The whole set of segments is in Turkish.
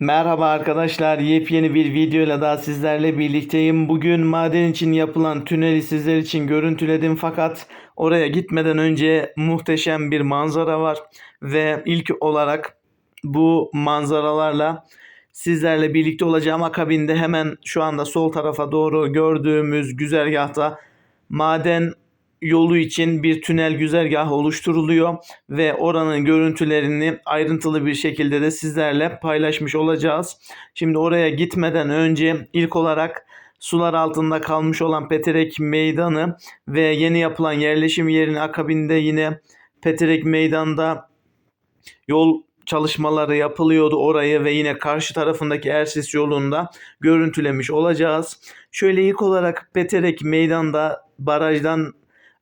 Merhaba arkadaşlar, yepyeni bir videoyla daha sizlerle birlikteyim. Bugün maden için yapılan tüneli sizler için görüntüledim fakat oraya gitmeden önce muhteşem bir manzara var ve ilk olarak bu manzaralarla sizlerle birlikte olacağım. Akabinde hemen şu anda sol tarafa doğru gördüğümüz güzergahta maden yolu için bir tünel güzergahı oluşturuluyor ve oranın görüntülerini ayrıntılı bir şekilde de sizlerle paylaşmış olacağız. Şimdi oraya gitmeden önce ilk olarak sular altında kalmış olan Peterek Meydanı ve yeni yapılan yerleşim yerinin akabinde yine Peterek Meydan'da yol çalışmaları yapılıyordu orayı ve yine karşı tarafındaki Ersis yolunda görüntülemiş olacağız. Şöyle ilk olarak Peterek Meydan'da barajdan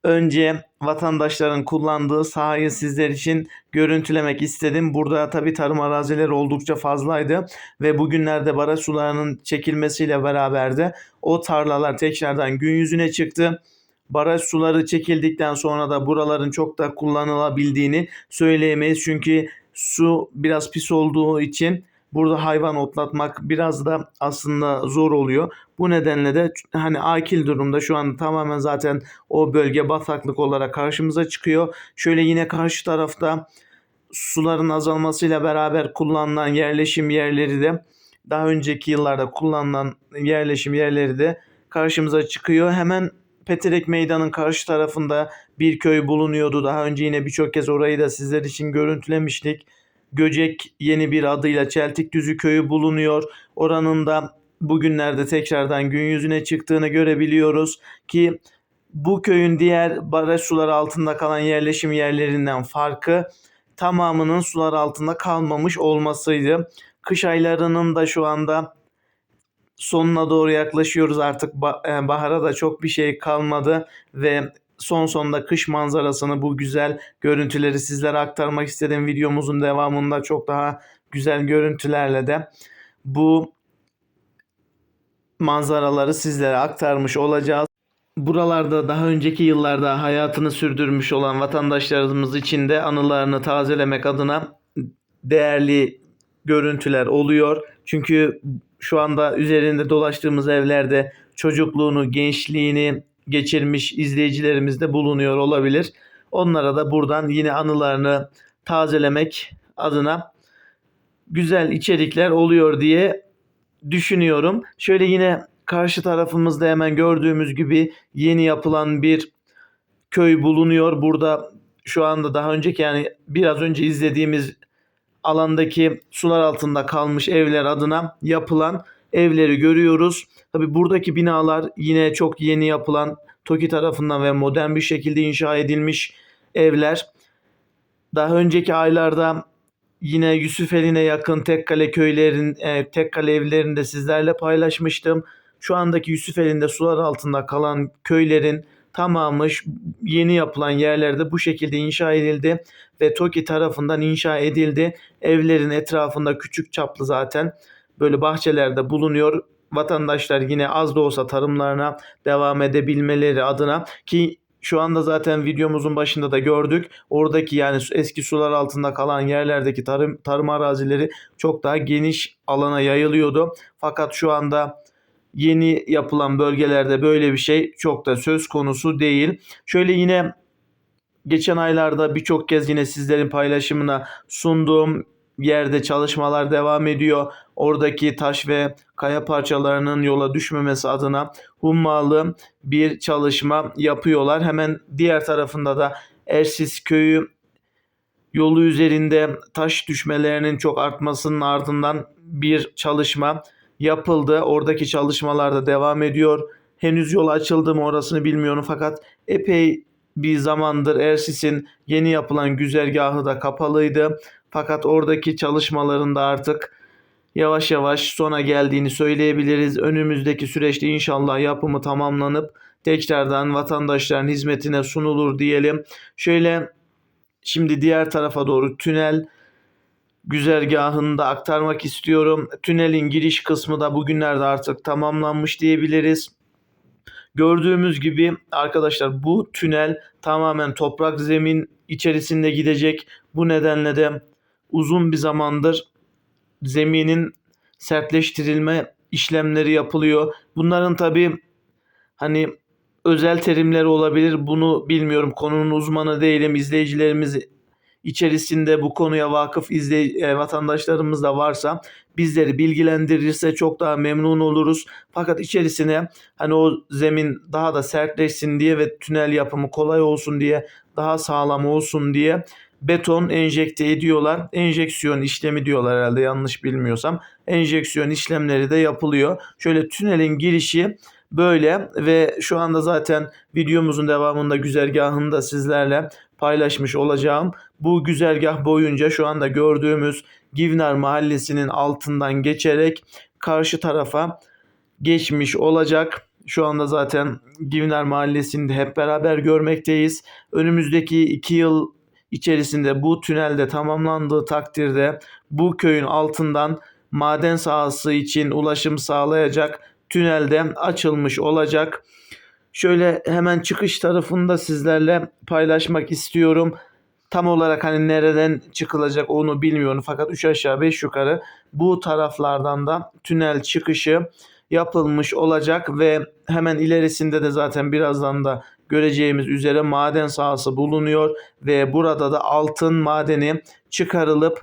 önce vatandaşların kullandığı sahayı sizler için görüntülemek istedim. Burada tabi tarım arazileri oldukça fazlaydı ve bugünlerde baraj sularının çekilmesiyle beraber de o tarlalar tekrardan gün yüzüne çıktı. Baraj suları çekildikten sonra da buraların çok da kullanılabildiğini söyleyemeyiz. Çünkü su biraz pis olduğu için burada hayvan otlatmak biraz da aslında zor oluyor. Bu nedenle de hani akil durumda şu an tamamen zaten o bölge bataklık olarak karşımıza çıkıyor. Şöyle yine karşı tarafta suların azalmasıyla beraber kullanılan yerleşim yerleri de daha önceki yıllarda kullanılan yerleşim yerleri de karşımıza çıkıyor. Hemen Peterek Meydan'ın karşı tarafında bir köy bulunuyordu. Daha önce yine birçok kez orayı da sizler için görüntülemiştik. Göcek yeni bir adıyla Çeltik Düzü köyü bulunuyor. Oranın da bugünlerde tekrardan gün yüzüne çıktığını görebiliyoruz ki bu köyün diğer baraj suları altında kalan yerleşim yerlerinden farkı tamamının sular altında kalmamış olmasıydı. Kış aylarının da şu anda sonuna doğru yaklaşıyoruz artık e, bahara da çok bir şey kalmadı ve son sonunda kış manzarasını bu güzel görüntüleri sizlere aktarmak istedim. Videomuzun devamında çok daha güzel görüntülerle de bu manzaraları sizlere aktarmış olacağız. Buralarda daha önceki yıllarda hayatını sürdürmüş olan vatandaşlarımız için de anılarını tazelemek adına değerli görüntüler oluyor. Çünkü şu anda üzerinde dolaştığımız evlerde çocukluğunu, gençliğini geçirmiş izleyicilerimiz de bulunuyor olabilir. Onlara da buradan yine anılarını tazelemek adına güzel içerikler oluyor diye düşünüyorum. Şöyle yine karşı tarafımızda hemen gördüğümüz gibi yeni yapılan bir köy bulunuyor. Burada şu anda daha önceki yani biraz önce izlediğimiz alandaki sular altında kalmış evler adına yapılan evleri görüyoruz. Tabi buradaki binalar yine çok yeni yapılan TOKİ tarafından ve modern bir şekilde inşa edilmiş evler. Daha önceki aylarda yine Yusufeli'ne yakın Tekkale köylerin, e, Tekkale evlerinde sizlerle paylaşmıştım. Şu andaki Yusufeli'nde sular altında kalan köylerin tamamı yeni yapılan yerlerde bu şekilde inşa edildi ve TOKİ tarafından inşa edildi. Evlerin etrafında küçük çaplı zaten böyle bahçelerde bulunuyor. Vatandaşlar yine az da olsa tarımlarına devam edebilmeleri adına ki şu anda zaten videomuzun başında da gördük. Oradaki yani eski sular altında kalan yerlerdeki tarım tarım arazileri çok daha geniş alana yayılıyordu. Fakat şu anda yeni yapılan bölgelerde böyle bir şey çok da söz konusu değil. Şöyle yine geçen aylarda birçok kez yine sizlerin paylaşımına sunduğum yerde çalışmalar devam ediyor. Oradaki taş ve kaya parçalarının yola düşmemesi adına hummalı bir çalışma yapıyorlar. Hemen diğer tarafında da Ersis köyü yolu üzerinde taş düşmelerinin çok artmasının ardından bir çalışma yapıldı. Oradaki çalışmalar da devam ediyor. Henüz yol açıldı mı orasını bilmiyorum fakat epey bir zamandır Ersis'in yeni yapılan güzergahı da kapalıydı. Fakat oradaki çalışmaların da artık yavaş yavaş sona geldiğini söyleyebiliriz. Önümüzdeki süreçte inşallah yapımı tamamlanıp tekrardan vatandaşların hizmetine sunulur diyelim. Şöyle şimdi diğer tarafa doğru tünel güzergahını da aktarmak istiyorum. Tünelin giriş kısmı da bugünlerde artık tamamlanmış diyebiliriz. Gördüğümüz gibi arkadaşlar bu tünel tamamen toprak zemin içerisinde gidecek. Bu nedenle de uzun bir zamandır zeminin sertleştirilme işlemleri yapılıyor. Bunların tabii hani özel terimleri olabilir. Bunu bilmiyorum. Konunun uzmanı değilim. İzleyicilerimiz içerisinde bu konuya vakıf izley e, vatandaşlarımız da varsa bizleri bilgilendirirse çok daha memnun oluruz. Fakat içerisine hani o zemin daha da sertleşsin diye ve tünel yapımı kolay olsun diye daha sağlam olsun diye beton enjekte ediyorlar. Enjeksiyon işlemi diyorlar herhalde yanlış bilmiyorsam. Enjeksiyon işlemleri de yapılıyor. Şöyle tünelin girişi böyle ve şu anda zaten videomuzun devamında güzergahını da sizlerle paylaşmış olacağım. Bu güzergah boyunca şu anda gördüğümüz Givnar Mahallesi'nin altından geçerek karşı tarafa geçmiş olacak. Şu anda zaten Givnar Mahallesi'nde hep beraber görmekteyiz. Önümüzdeki iki yıl içerisinde bu tünelde tamamlandığı takdirde bu köyün altından maden sahası için ulaşım sağlayacak tünelde açılmış olacak. Şöyle hemen çıkış tarafında sizlerle paylaşmak istiyorum. Tam olarak hani nereden çıkılacak onu bilmiyorum fakat 3 aşağı 5 yukarı bu taraflardan da tünel çıkışı yapılmış olacak ve hemen ilerisinde de zaten birazdan da göreceğimiz üzere maden sahası bulunuyor ve burada da altın madeni çıkarılıp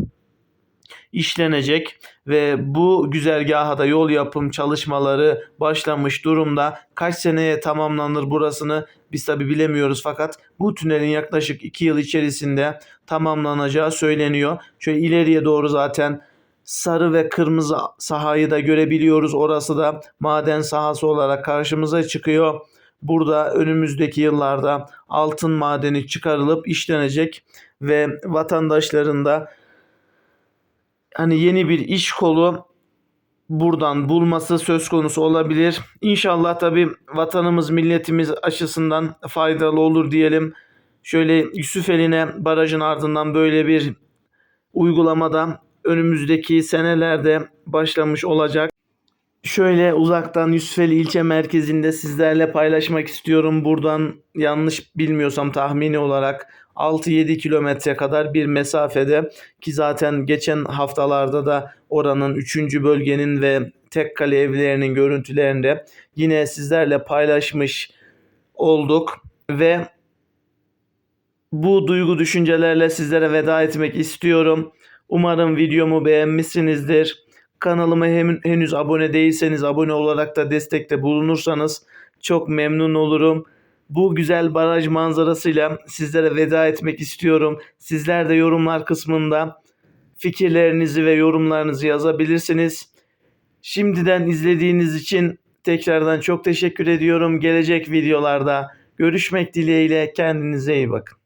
işlenecek ve bu güzergaha da yol yapım çalışmaları başlamış durumda. Kaç seneye tamamlanır burasını biz tabi bilemiyoruz fakat bu tünelin yaklaşık 2 yıl içerisinde tamamlanacağı söyleniyor. Şöyle ileriye doğru zaten sarı ve kırmızı sahayı da görebiliyoruz. Orası da maden sahası olarak karşımıza çıkıyor. Burada önümüzdeki yıllarda altın madeni çıkarılıp işlenecek ve vatandaşların da hani yeni bir iş kolu buradan bulması söz konusu olabilir. İnşallah tabi vatanımız milletimiz açısından faydalı olur diyelim. Şöyle Yusufeli'ne barajın ardından böyle bir uygulamada önümüzdeki senelerde başlamış olacak. Şöyle uzaktan Yusufeli ilçe merkezinde sizlerle paylaşmak istiyorum. Buradan yanlış bilmiyorsam tahmini olarak 6-7 kilometre kadar bir mesafede ki zaten geçen haftalarda da oranın 3. bölgenin ve tek kale evlerinin görüntülerinde yine sizlerle paylaşmış olduk ve bu duygu düşüncelerle sizlere veda etmek istiyorum. Umarım videomu beğenmişsinizdir. Kanalıma henüz abone değilseniz abone olarak da destekte bulunursanız çok memnun olurum. Bu güzel baraj manzarasıyla sizlere veda etmek istiyorum. Sizler de yorumlar kısmında fikirlerinizi ve yorumlarınızı yazabilirsiniz. Şimdiden izlediğiniz için tekrardan çok teşekkür ediyorum. Gelecek videolarda görüşmek dileğiyle kendinize iyi bakın.